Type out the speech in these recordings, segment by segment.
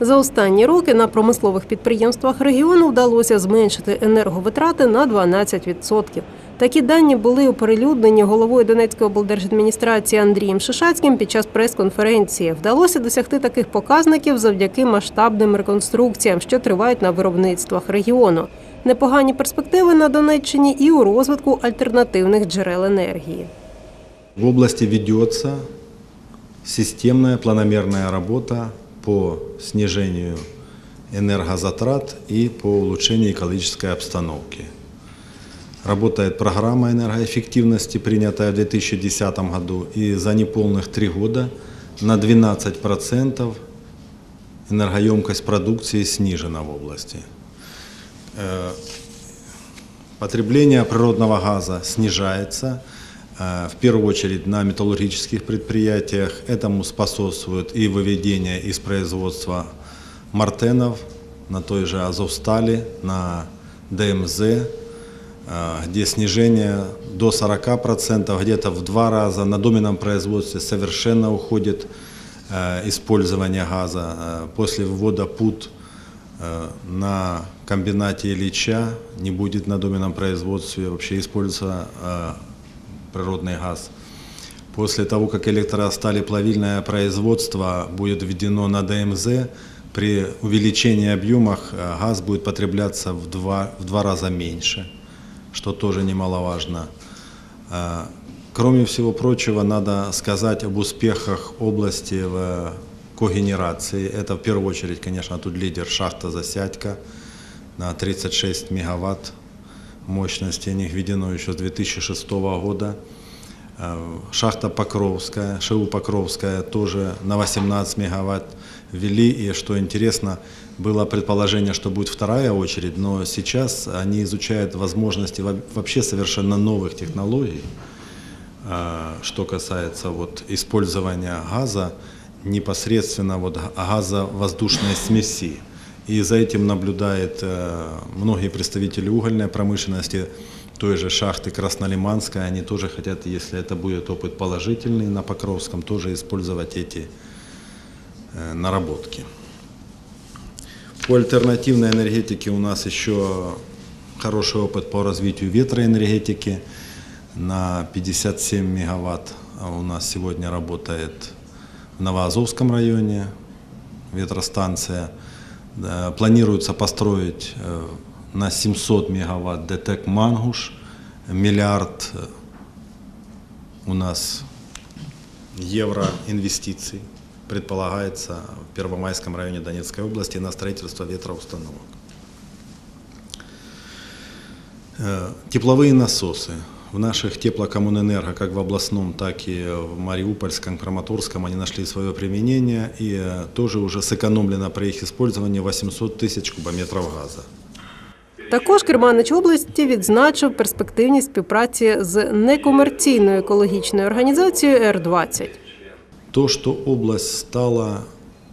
За останні роки на промислових підприємствах регіону вдалося зменшити енерговитрати на 12%. Такі дані були оприлюднені головою Донецької облдержадміністрації Андрієм Шишацьким під час прес-конференції. Вдалося досягти таких показників завдяки масштабним реконструкціям, що тривають на виробництвах регіону. Непогані перспективи на Донеччині і у розвитку альтернативних джерел енергії. В области ведется системная планомерная работа по снижению энергозатрат и по улучшению экологической обстановки. Работает программа энергоэффективности, принятая в 2010 году, и за неполных три года на 12% энергоемкость продукции снижена в области. Э, Потребление природного газа снижается, э, в первую очередь на металлургических предприятиях. Этому способствует и выведение из производства мартенов на той же Азовстали, на ДМЗ, э, где снижение до 40%, где-то в два раза. На доменном производстве совершенно уходит э, использование газа. Э, После ввода ПУТ э, на комбинате Ильича не будет на доменном производстве вообще использоваться э, природный газ. После того, как электросталеплавильное производство будет введено на ДМЗ, при увеличении объемах э, газ будет потребляться в два, в два раза меньше, что тоже немаловажно. Э, Кроме всего прочего, надо сказать об успехах области в когенерации. Это в первую очередь, конечно, тут лидер шахта Засядька на 36 мегаватт мощности. Них введено еще с 2006 года. Э, Шахта Покровская, ШИУ Покровская тоже на 18 мегаватт ввели. И что интересно, было предположение, что будет вторая очередь, но сейчас они изучают возможности во- вообще совершенно новых технологий, э, что касается вот использования газа непосредственно вот га- газовоздушной смеси. И за этим наблюдают э, многие представители угольной промышленности, той же шахты Краснолиманская, они тоже хотят, если это будет опыт положительный на Покровском, тоже использовать эти э, наработки. По альтернативной энергетике у нас еще хороший опыт по развитию ветроэнергетики. На 57 мегаватт а у нас сегодня работает в Новоазовском районе ветростанция. Да, Планируется построить э, на 700 мегаватт ДТЭК «Мангуш». Миллиард э, у нас евро инвестиций предполагается в Первомайском районе Донецкой области на строительство ветроустановок. Э, Тепловые насосы в наших теплокоммунэнерго, как в областном, так и в Мариупольском, Краматорском, они нашли свое применение и э, тоже уже сэкономлено при их использовании 800 тысяч кубометров газа. Також Керманич області відзначив перспективність співпраці з некомерційною екологічною організацією Р-20. То, что область стала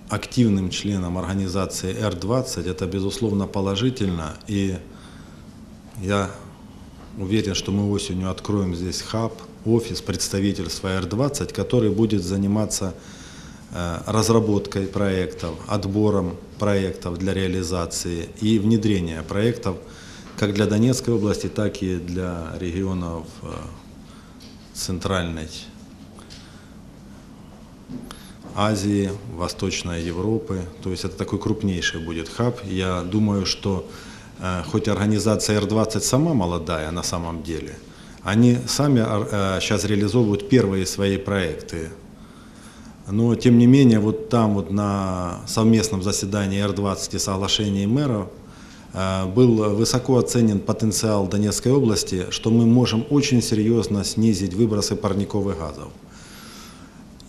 активным членом организации R20, это безусловно положительно. И я уверен, что мы осенью откроем здесь хаб, офис представительства R20, который будет заниматься э, разработкой проектов, отбором проектов для реализации и внедрения проектов как для Донецкой области, так и для регионов э, центральной Азии, Восточной Европы. То есть это такой крупнейший будет хаб. Я думаю, что хоть организация R20 сама молодая на самом деле, они сами сейчас реализовывают первые свои проекты. Но тем не менее, вот там вот на совместном заседании R20 и соглашении мэров э, был высоко оценен потенциал Донецкой области, что мы можем очень серьезно снизить выбросы парниковых газов.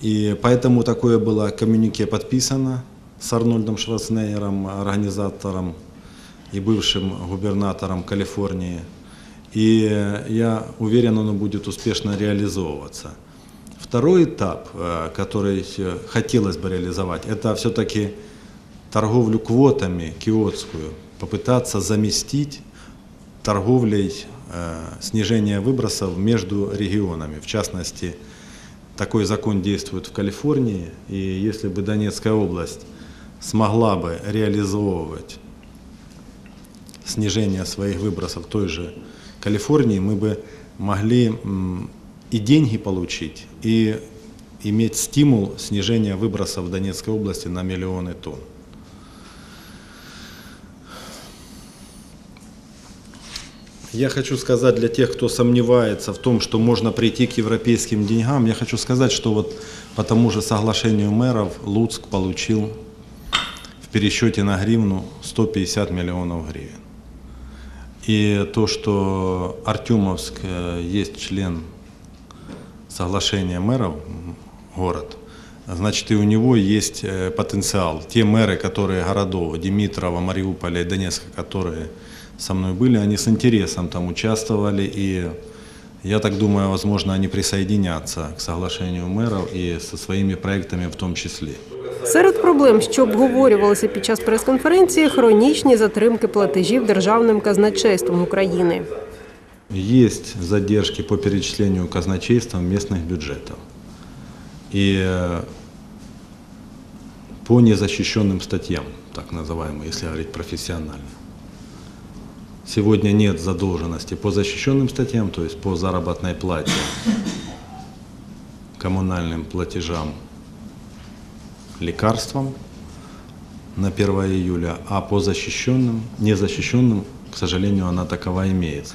И поэтому такое было коммюнике подписано с Арнольдом Шварценеггером, организатором и бывшим губернатором Калифорнии. И я уверен, оно будет успешно реализовываться. Второй этап, э, который хотелось бы реализовать, это все-таки торговлю квотами киотскую, попытаться заместить торговлей э, снижения выбросов между регионами. В частности, такой закон действует в Калифорнии, и если бы Донецкая область смогла бы реализовывать снижение своих выбросов той же Калифорнии, мы бы могли и деньги получить, и иметь стимул снижения выбросов в Донецкой области на миллионы тонн. Я хочу сказать для тех, кто сомневается в том, что можно прийти к европейским деньгам, я хочу сказать, что вот по тому же соглашению мэров Луцк получил в пересчете на гривну 150 миллионов гривен. И то, что Артемовск э, есть член соглашения мэров, город, значит и у него есть э, потенциал. Те мэры, которые городов Димитрова, Мариуполя и Донецка, которые со мной были, они с интересом там участвовали и я так думаю, возможно, они присоединятся к соглашению мэров и со своими проектами в том числе. Серед проблем, що обговорювалися під час прес-конференції, хронічні затримки платежів державним казначейством України. Есть задержки по перечислению казначейством местных бюджетов. И э, по незащищенным статьям, так называемым, если говорить профессионально. Сегодня нет задолженности по защищенным статьям, то есть по заработной плате, коммунальным платежам, лекарствам на 1 июля, а по защищенным, незащищенным, к сожалению, она такова имеется.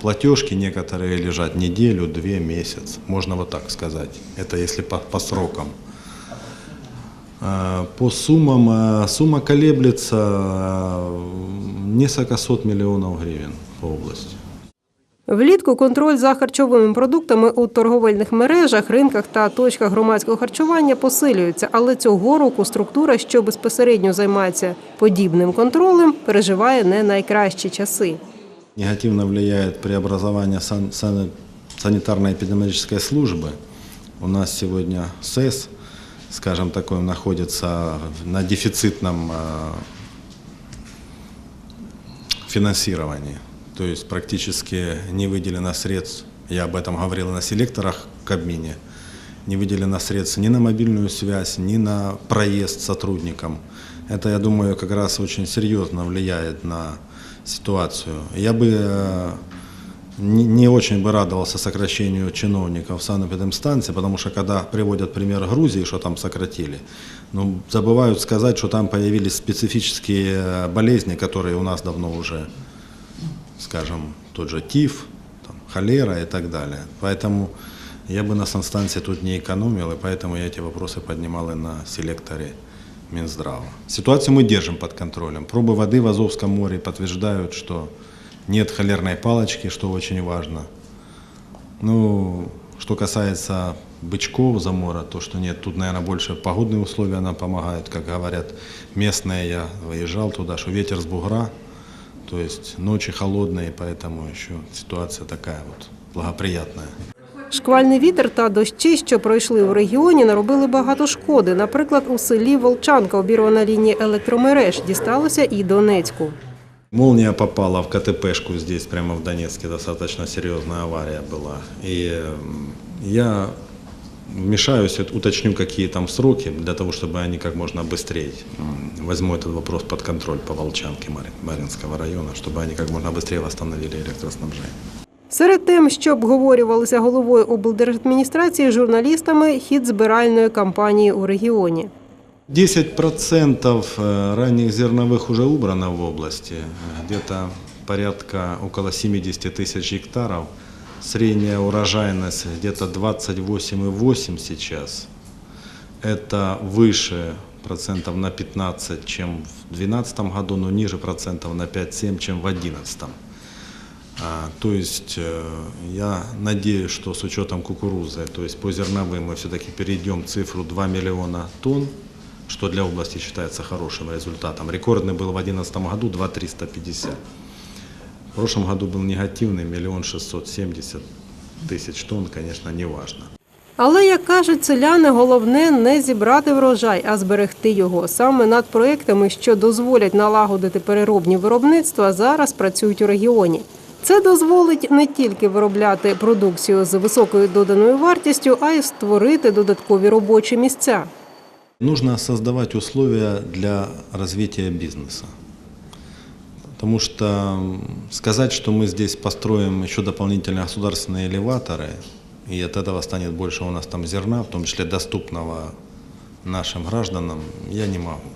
Платежки некоторые лежат неделю, две, месяц, можно вот так сказать. Это если по, по срокам. Э, По суммам, э, сумма колеблется э, несколько сот миллионов гривен по области. Влітку контроль за харчовими продуктами у торговельних мережах, ринках та точках громадського харчування посилюється, але цього року структура, що безпосередньо займається подібним контролем, переживає не найкращі часи. Негативно влияет преобразование сан- сан- санитарно-эпидемиологической службы. У нас сегодня СЭС, скажем такое, находится на дефицитном э, финансировании. То есть практически не выделено средств, я об этом говорил на селекторах в Кабмине, не выделено средств ни на мобильную связь, ни на проезд сотрудникам. Это, я думаю, как раз очень серьезно влияет на ситуацию. Я бы э, не, очень бы радовался сокращению чиновников санэпидемстанции, потому что когда приводят пример Грузии, что там сократили, ну, забывают сказать, что там появились специфические э, болезни, которые у нас давно уже, скажем, тот же ТИФ, там, холера и так далее. Поэтому я бы на санстанции тут не экономил, и поэтому я эти вопросы поднимал и на селекторе Минздрава. Ситуацию мы держим под контролем. Пробы воды в Азовском море подтверждают, что нет холерной палочки, что очень важно. Ну, что касается бычков замора, то, что нет, тут, наверное, больше погодные условия нам помогают, как говорят местные, я выезжал туда, что ветер с бугра, то есть ночи холодные, поэтому еще ситуация такая вот благоприятная. Шквальний вітер та дощі, що пройшли у регіоні, наробили багато шкоди. Наприклад, у селі Волчанка обірвана лінія електромереж дісталося і Донецьку. Молния попала в КТПшку здесь, прямо в Донецке, достаточно серьезная авария была. И м, я вмешаюсь, вот уточню, какие там сроки, для того, чтобы они как можно быстрее, м, возьму этот вопрос под контроль по Волчанке Мари- Маринского района, чтобы они как можно быстрее восстановили электроснабжение. Серед тем, що обговорювалися головою облдержадміністрації, журналістами хід збиральної кампанії у регіоні. 10% э, ранних зерновых уже убрано в области, где-то порядка около 70 тысяч гектаров. Средняя урожайность где-то 28,8 сейчас. Это выше процентов на 15, чем в 2012 году, но ниже процентов на 5-7, чем в 2011. А, То есть э, я надеюсь, что с учетом кукурузы, то есть по зерновым мы все-таки перейдем цифру 2 миллиона тонн, что для области считается хорошим результатом. Рекордный был в 2011 году 2 350. В прошлом году был негативный миллион 670 тысяч тонн, конечно, не важно. Але, як кажуть селяни, головне не зібрати врожай, а зберегти його. Саме над проектами, що дозволять налагодити переробні виробництва, зараз працюють у регіоні. Це дозволить не тільки виробляти продукцію з високою доданою вартістю, а й створити додаткові робочі місця. Нужно создавать условия для развития бизнеса. Потому что сказать, что мы здесь построим еще дополнительные государственные элеваторы, и от этого станет больше у нас там зерна, в том числе доступного нашим гражданам, я не могу.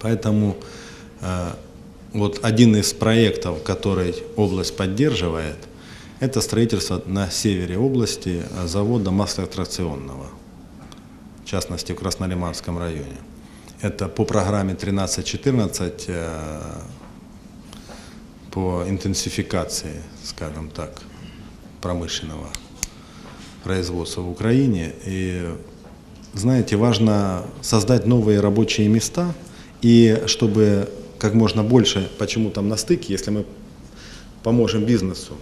Поэтому э, вот один из проектов, который область поддерживает, это строительство на севере области э, завода маслоаттракционного, в частности в Краснолиманском районе. Это по программе 13-14 э, по интенсификации, скажем так, промышленного производства в Украине. И, знаете, важно создать новые рабочие места, и чтобы как можно больше, почему там на стыке, если мы поможем бизнесу,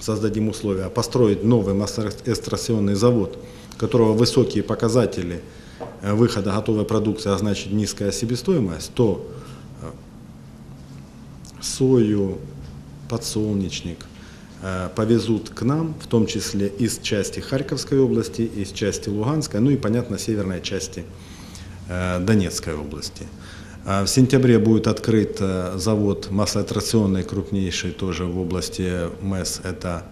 создадим условия, построить новый маслоэкстракционный завод, у которого высокие показатели э, выхода готовой продукции, а значит низкая себестоимость, то э, сою, подсолнечник э, повезут к нам, в том числе из части Харьковской области, из части Луганской, ну и, понятно, северной части э, Донецкой области. А В сентябре будет открыт э, завод маслоаттракционный, крупнейший тоже в области МЭС, это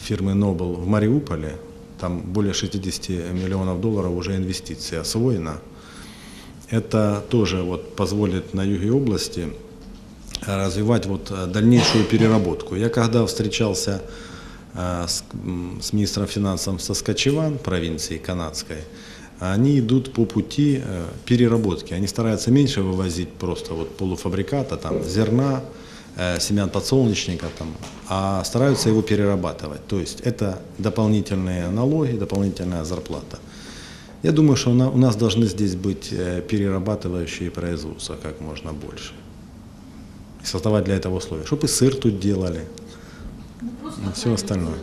фирмы Нобл в Мариуполе. Там более 60 миллионов долларов уже инвестиций освоено. Это тоже вот позволит на юге области развивать вот э, дальнейшую переработку. Я когда встречался э, с, с министром финансов Соскочеван, провинции канадской, они идут по пути э, переработки. Они стараются меньше вывозить просто вот полуфабриката, там, зерна, семян подсолнечника, там, а стараются его перерабатывать. То есть это дополнительные налоги, дополнительная зарплата. Я думаю, что у на- у нас должны здесь быть перерабатывающие производства как можно больше. И создавать для этого условия. Чтобы и сыр тут делали, и все остальное.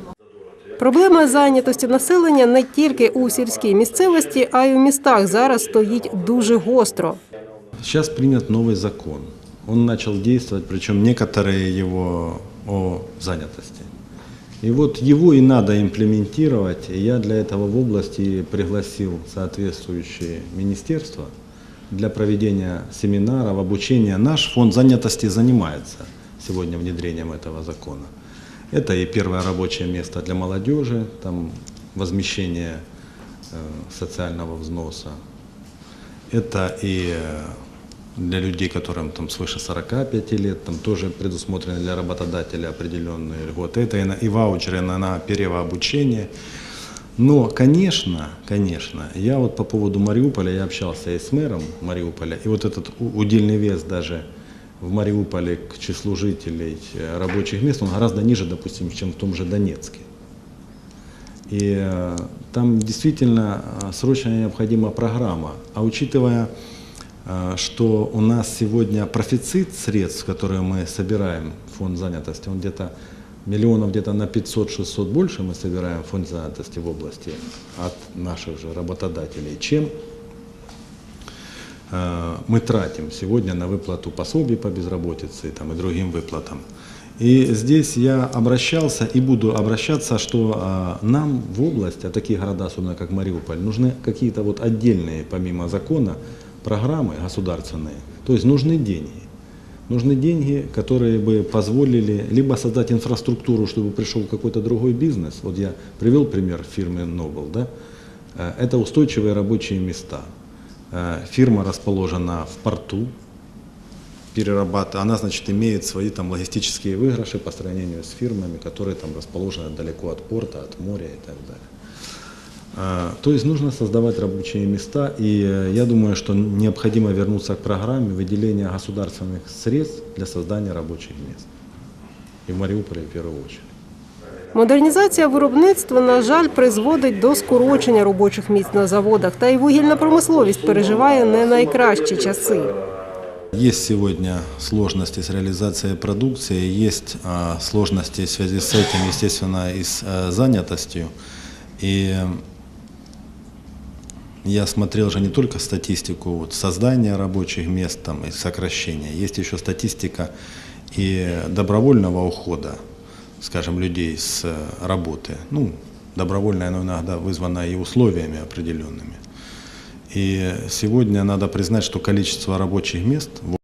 Проблема зайнятості населення не тільки у сільській місцевості, а й у містах зараз стоїть дуже гостро. Сейчас принят новый закон. Он начал действовать, причем некоторые его о занятости. И вот его и надо имплементировать. И я для этого в области пригласил соответствующие министерства для проведения семинаров, обучения. Наш фонд занятости занимается сегодня внедрением этого закона. Это и первое рабочее место для молодежи, там возмещение э, социального взноса, это и э, для людей, которым там свыше 45 лет, там тоже предусмотрены для работодателя определенные льготы. Это и, на, и ваучеры на, на переобучение. Но, конечно, конечно, я вот по поводу Мариуполя, я общался и с мэром Мариуполя, и вот этот удельный вес даже в Мариуполе к числу жителей э, рабочих мест, он гораздо ниже, допустим, чем в том же Донецке. И э, там действительно э, срочно необходима программа. А учитывая, что у нас сегодня профицит средств, которые мы собираем фонд занятости, он где-то миллионов где-то на 500-600 больше мы собираем фонд занятости в области от наших же работодателей, чем э, мы тратим сегодня на выплату пособий по безработице там, и другим выплатам. И здесь я обращался и буду обращаться, что а, нам в область, а такие города, особенно как Мариуполь, нужны какие-то вот отдельные, помимо закона, программы государственные. То есть нужны деньги. Нужны деньги, которые бы позволили либо создать инфраструктуру, чтобы пришел какой-то другой бизнес. Вот я привел пример фирмы Noble, да? Э, Это устойчивые рабочие места. Э, Фирма расположена в порту, перерабатывает, она, значит, имеет свои там логистические выигрыши по сравнению с фирмами, которые там расположены далеко от порта, от моря и так далее. А, То есть нужно создавать рабочие места, и э, я думаю, что необходимо вернуться к программе выделения государственных средств для создания рабочих мест. И в Мариуполе в первую очередь. Модернізація виробництва, на жаль, призводить до скорочення робочих місць на заводах, та й вугільна промисловість переживає не найкращі часи. Есть сегодня сложности с реализацией продукции, есть а, сложности в связи с этим, естественно, и с а, занятостью. И я смотрел же не только статистику вот, создания рабочих мест там, и сокращения, есть еще статистика и добровольного ухода, скажем, людей с э, работы. Ну, добровольное, но иногда вызвано и условиями определенными. И сегодня надо признать, что количество рабочих мест